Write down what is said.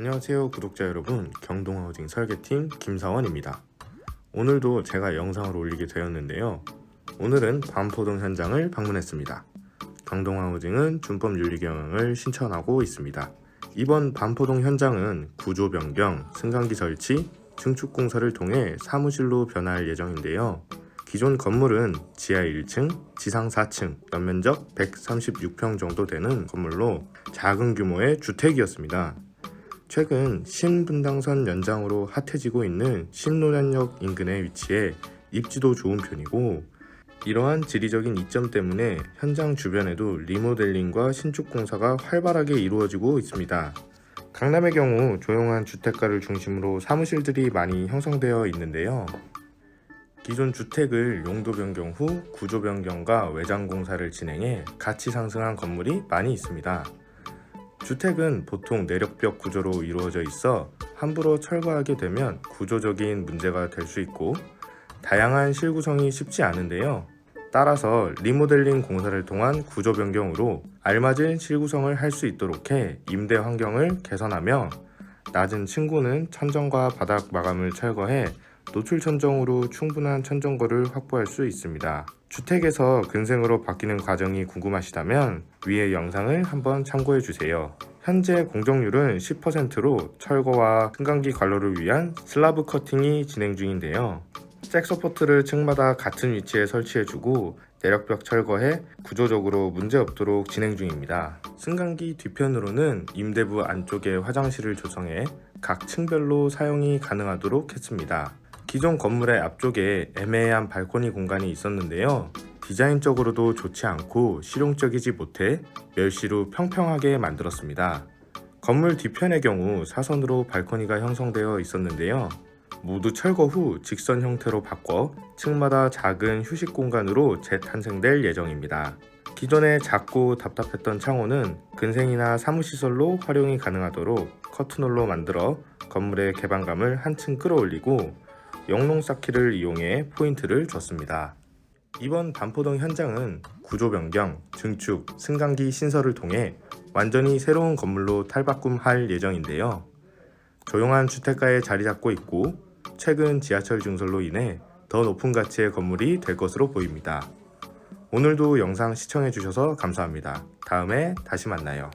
안녕하세요 구독자 여러분. 경동하우징 설계팀 김사원입니다. 오늘도 제가 영상을 올리게 되었는데요. 오늘은 반포동 현장을 방문했습니다. 경동하우징은 준법 윤리 경영을 신청하고 있습니다. 이번 반포동 현장은 구조 변경, 승강기 설치, 증축 공사를 통해 사무실로 변할 예정인데요. 기존 건물은 지하 1층, 지상 4층, 연면적 136평 정도 되는 건물로 작은 규모의 주택이었습니다. 최근 신분당선 연장으로 핫해지고 있는 신노량역 인근에 위치해 입지도 좋은 편이고 이러한 지리적인 이점 때문에 현장 주변에도 리모델링과 신축 공사가 활발하게 이루어지고 있습니다. 강남의 경우 조용한 주택가를 중심으로 사무실들이 많이 형성되어 있는데요. 기존 주택을 용도 변경 후 구조 변경과 외장 공사를 진행해 가치 상승한 건물이 많이 있습니다. 주택은 보통 내력벽 구조로 이루어져 있어 함부로 철거하게 되면 구조적인 문제가 될 수 있고 다양한 실구성이 쉽지 않은데요. 따라서 리모델링 공사를 통한 구조 변경으로 알맞은 실구성을 할 수 있도록 해 임대 환경을 개선하며 낮은 층고는 천정과 바닥 마감을 철거해 노출 천정으로 충분한 천정거를 확보할 수 있습니다. 주택에서 근생으로 바뀌는 과정이 궁금하시다면 위의 영상을 한번 참고해 주세요. 현재 공정률은 10%로 철거와 승강기 관로를 위한 슬라브 커팅이 진행 중인데요. 잭 서포트를 층마다 같은 위치에 설치해주고 내력벽 철거해 구조적으로 문제없도록 진행 중입니다. 승강기 뒤편으로는 임대부 안쪽에 화장실을 조성해 각 층별로 사용이 가능하도록 했습니다. 기존 건물의 앞쪽에 애매한 발코니 공간이 있었는데요. 디자인적으로도 좋지 않고 실용적이지 못해 멸시로 평평하게 만들었습니다. 건물 뒤편의 경우 사선으로 발코니가 형성되어 있었는데요. 모두 철거 후 직선 형태로 바꿔 층마다 작은 휴식 공간으로 재탄생될 예정입니다. 기존에 작고 답답했던 창호는 근생이나 사무시설로 활용이 가능하도록 커튼홀로 만들어 건물의 개방감을 한층 끌어올리고 영농 쌓기를 이용해 포인트를 줬습니다. 이번 반포동 현장은 구조 변경, 증축, 승강기 신설을 통해 완전히 새로운 건물로 탈바꿈할 예정인데요. 조용한 주택가에 자리 잡고 있고 최근 지하철 증설로 인해 더 높은 가치의 건물이 될 것으로 보입니다. 오늘도 영상 시청해 주셔서 감사합니다. 다음에 다시 만나요.